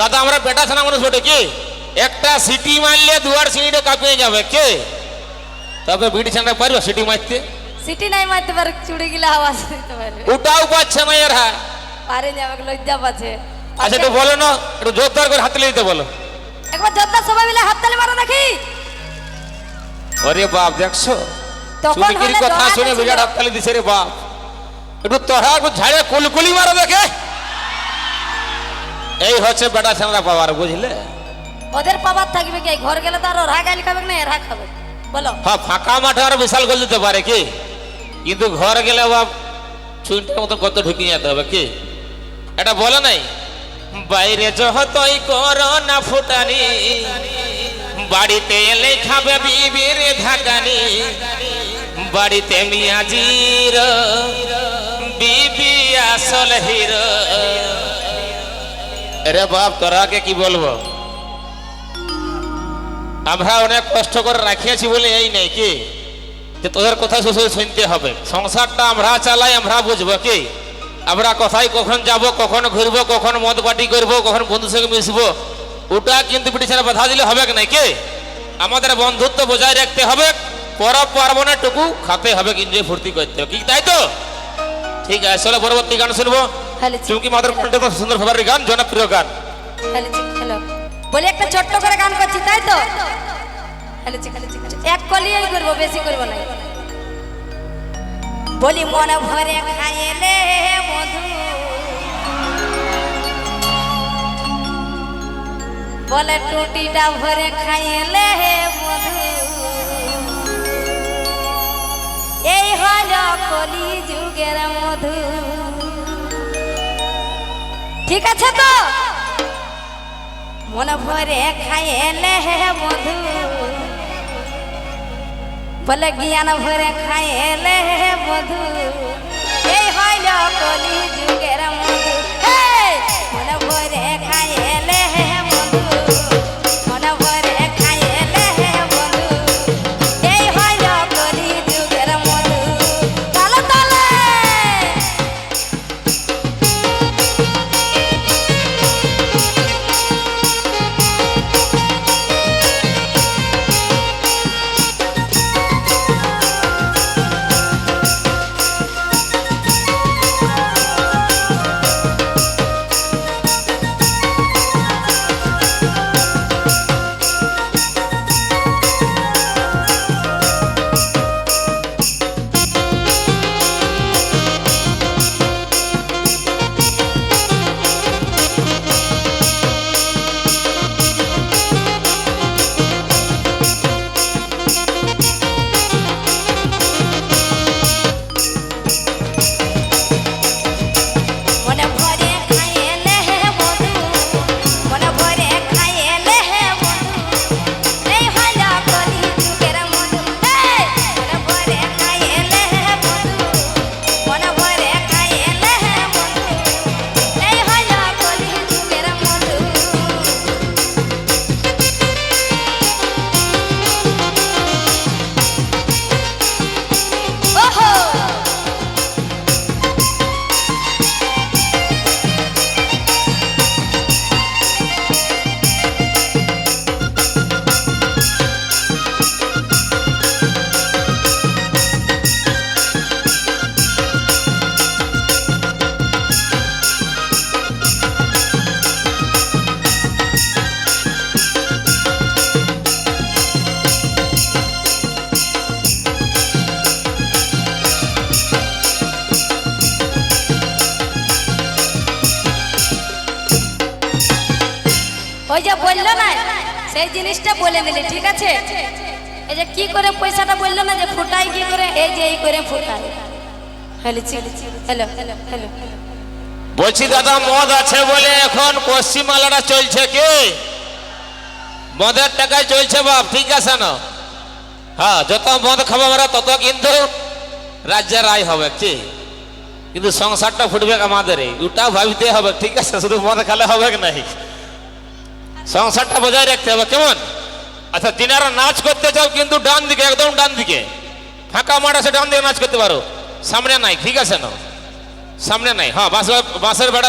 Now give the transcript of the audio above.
দাদা আমরা বেটা ছানা মানুষ বটে কি? একটা সিটি মারলে দুয়ার সিঁড়িটা কাঁপিয়ে যাবে কে? তবে বিড়ি ছানা পারবে সিটি মারতে? সিটি নাই মারতে পারে চুড়ি গিলা আওয়াজ দিতে পারবে। ওটাও পাচ্ছে না এর হ্যাঁ পারে যাবে লজ্জা পাচ্ছে। আচ্ছা একটু বলো না একটু জোরদার করে হাতে দিতে বলো। একবার জোরদার সবাই মিলে হাত তালি মারো দেখি। ওরে বাপ দেখছ? তখন হলে কথা শুনে। বিরাট হাততালি দিছে রে বাপ। একটু তোরা একটু ঝাড়ে কুলকুলি মারো দেখে। এই হচ্ছে বেটা ছানা পাওয়ার বুঝলে? ওদের পাবার থাকবে কি? ঘর গেলে তো আর ওরা গালি খাবে না? এরা খাবে বলো। হ্যাঁ ফাঁকা মাঠে আর বিশাল গোল দিতে পারে কি? কিন্তু ঘর গেলে বাপ ছুঁটার মতো কত ঢুকিয়ে যেতে হবে কি? এটা বলে নাই? বাইরে যহতই কর না ফুটানি বাড়িতে এলে খাবে বিবির ধাকানি বাড়িতে মিয়াজির বিবি আসল হিরো। রে বাপ তোরাকে কি বলব? আমরা অনেক কষ্ট করে রাখিয়েছি বলে এই নেই কি? যে তোদের কথা শুধু শুনতে হবে। সংসারটা আমরা চালাই, আমরা বুঝব কি? আমরা কোথায় কখন যাব, কখন ঘুরবো, কখন মদ পাটি করব, কখন বন্ধুর সঙ্গে মিশবো, ওটা কিন্তু পিটিশনে বাধা দিলে হবে না কি? আমাদের বন্ধুত্ব বজায় রাখতে হবে পরব পার্বণে টুকু খাতে হবে এনজয় ফুর্তি করতে হবে। কি তাই তো? ঠিক আছে, চলো পরবর্তী গান শুনব। চুমকি মাদার কণ্ঠে তো সুন্দর ফেভারিট গান জনপ্রিয় গান। Hello hello. বলি একটা ছোট্ট করে গান করছি তাই তো? হ্যালো এক কলিয়াই করব বেশি করব না। বলি মন ভরে খাইলে মধু। বলে টুটিটা ভরে খাইলে মধু। এই হল কলি যুগের মধু। ঠিক আছে তো? মন ভরে খাইলে হে মধু বলে জ্ঞান ভরে খাইলে হে মধু ওই যে বলল না, সেই জিনিসটা বলে নিলি, ঠিক আছে? এই যে কি করে পয়সাটা বলল না যে ফুটাই কি করে? এই যে এই করে ফুটাই হ্যালো হ্যালো হ্যালো বলছি, দাদা, মদ আছে বলে এখন পশ্চিমালাটা চলছে কি? মদের টাকায় চলছে বাপ, ঠিক আছে না? হ্যাঁ যত মদ খাব আমরা তত কিন্তু রাজ্যের আয় হবে, কি? কিন্তু সংসারটা ফুটবে আমাদের ওটা ভাবিতে হবে, ঠিক আছে? শুধু মদ খেলে হবে কি নাই? সংসারটা বজায় রাখতে হবে, কেমন? আচ্ছা দিনারা নাচ করতে চাও কিন্তু ডান দিকে, একদম ডান দিকে। ফাঁকা মাঠ আছে, ডান দিকে নাচ করতে পারো। সামনে নাই, ঠিক আছে না? সামনে নাই হ্যাঁ বাঁশের বাসের বেড়া